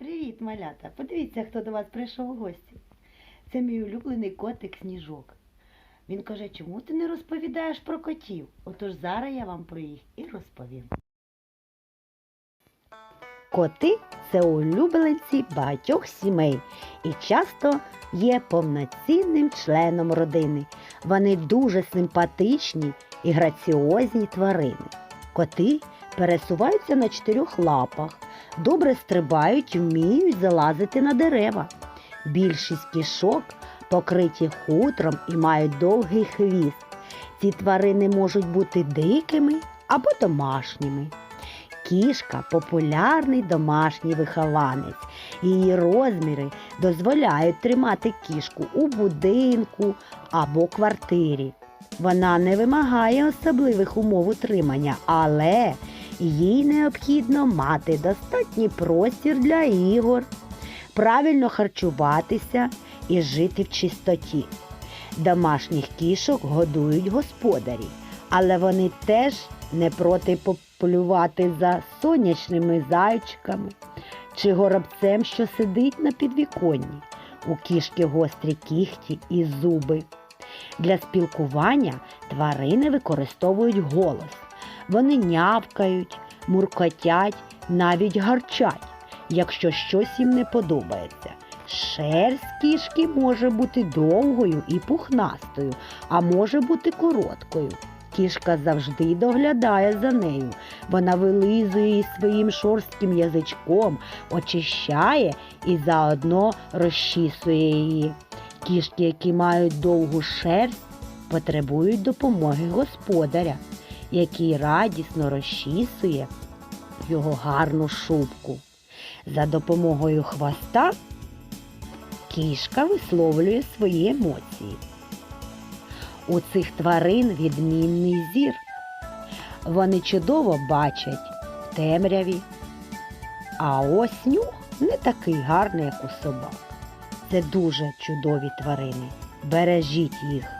Привіт, малята! Подивіться, хто до вас прийшов у гості. Це мій улюблений котик Сніжок. Він каже, чому ти не розповідаєш про котів? Отож зараз я вам про їх і розповім. Коти це улюбленці багатьох сімей і часто є повноцінним членом родини. Вони дуже симпатичні і граціозні тварини. Коти пересуваються на чотирьох лапах, добре стрибають вміють залазити на дерева. Більшість кішок покриті хутром і мають довгий хвіст. Ці тварини можуть бути дикими або домашніми. Кішка популярний домашній вихованець. Її розміри дозволяють тримати кішку у будинку або квартирі. Вона не вимагає особливих умов утримання, але їй необхідно мати достатній простір для ігор, правильно харчуватися і жити в чистоті. Домашніх кішок годують господарі, але вони теж не проти поплювати за сонячними зайчиками чи горобцем, що сидить на підвіконні. У кішки гострі кіхті і зуби. Для спілкування тварини використовують голос. Вони нявкають, муркотять, навіть гарчать, якщо щось їм не подобається. Шерсть кішки може бути довгою і пухнастою, а може бути короткою. Кішка завжди доглядає за нею. Вона вилизує її своїм шорстким язичком, очищає і заодно розчісує її. Кішки, які мають довгу шерсть, потребують допомоги господаря, який радісно розчісує його гарну шубку. За допомогою хвоста кішка висловлює свої емоції. У цих тварин відмінний зір. Вони чудово бачать в темряві, а ось нюх не такий гарний, як у собак. Це дуже чудові тварини. Бережіть їх.